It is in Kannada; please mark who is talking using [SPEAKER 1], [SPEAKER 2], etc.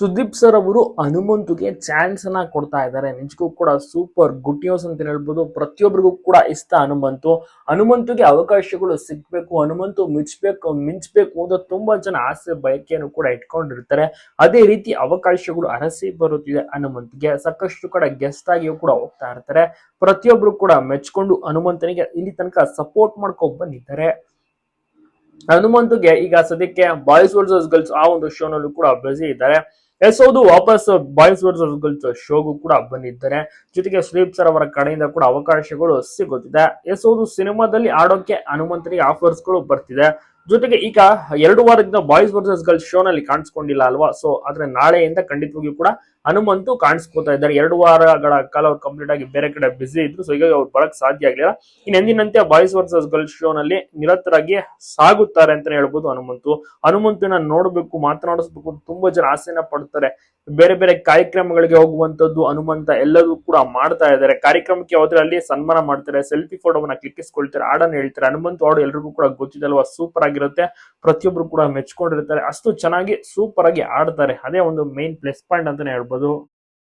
[SPEAKER 1] ಸುದೀಪ್ ಸರ್ ಅವರು ಹನುಮಂತುಗೆ ಚಾನ್ಸ್ ಅನ್ನ ಕೊಡ್ತಾ ಇದ್ದಾರೆ. ನಿಜಕ್ಕೂ ಕೂಡ ಸೂಪರ್ ಗುಡ್ ನ್ಯೂಸ್ ಅಂತ ಹೇಳ್ಬೋದು. ಪ್ರತಿಯೊಬ್ಬರಿಗೂ ಕೂಡ ಇಷ್ಟ ಹನುಮಂತು. ಹನುಮಂತುಗೆ ಅವಕಾಶಗಳು ಸಿಗ್ಬೇಕು, ಹನುಮಂತು ಮಿಂಚ್ಬೇಕು ಮಿಂಚ್ಬೇಕು ಅಂತ ತುಂಬಾ ಜನ ಆಸೆ, ಬಯಕೆಯನ್ನು ಕೂಡ ಇಟ್ಕೊಂಡಿರ್ತಾರೆ. ಅದೇ ರೀತಿ ಅವಕಾಶಗಳು ಅರಸಿ ಬರುತ್ತಿದೆ ಹನುಮಂತಿಗೆ. ಸಾಕಷ್ಟು ಕಡೆ ಗೆಸ್ಟ್ ಆಗಿಯೂ ಕೂಡ ಹೋಗ್ತಾ ಇರ್ತಾರೆ. ಪ್ರತಿಯೊಬ್ರು ಕೂಡ ಮೆಚ್ಕೊಂಡು ಹನುಮಂತನಿಗೆ ಇಲ್ಲಿ ತನಕ ಸಪೋರ್ಟ್ ಮಾಡ್ಕೊಂಡು ಬಂದಿದ್ದಾರೆ. ಹನುಮಂತುಗೆ ಈಗ ಸದ್ಯಕ್ಕೆ ಬಾಯ್ಸ್ ವರ್ಸಸ್ ಗರ್ಲ್ಸ್ ಆ ಒಂದು ಶೋನಲ್ಲೂ ಕೂಡ ಬ್ಯುಸಿ ಇದ್ದಾರೆ. ಎಸ್ ಹೌದು, ವಾಪಸ್ ಬಾಯ್ಸ್ ವರ್ಸಸ್ ಗರ್ಲ್ಸ್ ಶೋಗೂ ಕೂಡ ಬಂದಿದ್ದಾರೆ. ಜೊತೆಗೆ ಸುದೀಪ್ ಸರ್ ಅವರ ಕಡೆಯಿಂದ ಕೂಡ ಅವಕಾಶಗಳು ಸಿಗುತ್ತಿದೆ. ಎಸ್ ಹೌದು, ಸಿನಿಮಾದಲ್ಲಿ ಆಡೋಕೆ ಹನುಮಂತರಿಗೆ ಆಫರ್ಸ್ಗಳು ಬರ್ತಿದೆ. ಜೊತೆಗೆ ಈಗ ಎರಡು ವಾರದಿಂದ ಬಾಯ್ಸ್ ವರ್ಸಸ್ ಗರ್ಲ್ಸ್ ಶೋನಲ್ಲಿ ಕಾಣಿಸ್ಕೊಂಡಿಲ್ಲ ಅಲ್ವಾ? ಸೊ ಆದ್ರೆ ನಾಳೆಯಿಂದ ಖಂಡಿತವಾಗಿಯೂ ಕೂಡ ಹನುಮಂತು ಕಾಣಿಸ್ಕೋತಾ ಇದ್ದಾರೆ. ಎರಡು ವಾರಗಳ ಕಾಲ ಅವ್ರು ಕಂಪ್ಲೀಟ್ ಆಗಿ ಬೇರೆ ಕಡೆ ಬಿಸಿ ಇದ್ರು ಸೊ ಹೀಗಾಗಿ ಅವ್ರು ಬರಕ್ ಸಾಧ್ಯ ಆಗಲಿಲ್ಲ. ಇನ್ನು ಎಂದಿನಂತೆ ಬಾಯ್ಸ್ ವರ್ಸಸ್ ಗರ್ಲ್ಸ್ ಶೋನಲ್ಲಿ ನಿರತರಾಗಿ ಸಾಗುತ್ತಾರೆ ಅಂತಾನೆ ಹೇಳ್ಬೋದು ಹನುಮಂತು. ಹನುಮಂತನ ನೋಡಬೇಕು, ಮಾತನಾಡಿಸ್ಬೇಕು ತುಂಬಾ ಜನ ಆಸೆನ ಪಡ್ತಾರೆ. ಬೇರೆ ಬೇರೆ ಕಾರ್ಯಕ್ರಮಗಳಿಗೆ ಹೋಗುವಂತದ್ದು ಹನುಮಂತ ಎಲ್ಲದೂ ಕೂಡ ಮಾಡ್ತಾ ಇದ್ದಾರೆ. ಕಾರ್ಯಕ್ರಮಕ್ಕೆ ಹೋದ್ರೆ ಅಲ್ಲಿ ಸನ್ಮಾನ ಮಾಡ್ತಾರೆ. ಸೆಲ್ಫಿ ಫೋಟೋವನ್ನ ಕ್ಲಿಕ್ಕಿಸ್ಕೊಳ್ತಾರೆ, ಹಾಡನ್ನ ಹೇಳ್ತಾರೆ. ಹನುಮಂತ ಹಾಡು ಎಲ್ರಿಗೂ ಕೂಡ ಗೊತ್ತಿದೆ ಅಲ್ವಾ ಸೂಪರ್ ಆಗಿರುತ್ತೆ. ಪ್ರತಿಯೊಬ್ರು ಕೂಡ ಮೆಚ್ಕೊಂಡಿರ್ತಾರೆ. ಅಷ್ಟು ಚೆನ್ನಾಗಿ ಸೂಪರ್ ಆಗಿ ಆಡ್ತಾರೆ ಅದೇ ಒಂದು ಮೇನ್ ಪ್ಲಸ್ ಪಾಯಿಂಟ್ ಅಂತಾನೆ ಹೇಳ್ಬೋದು. ಅದು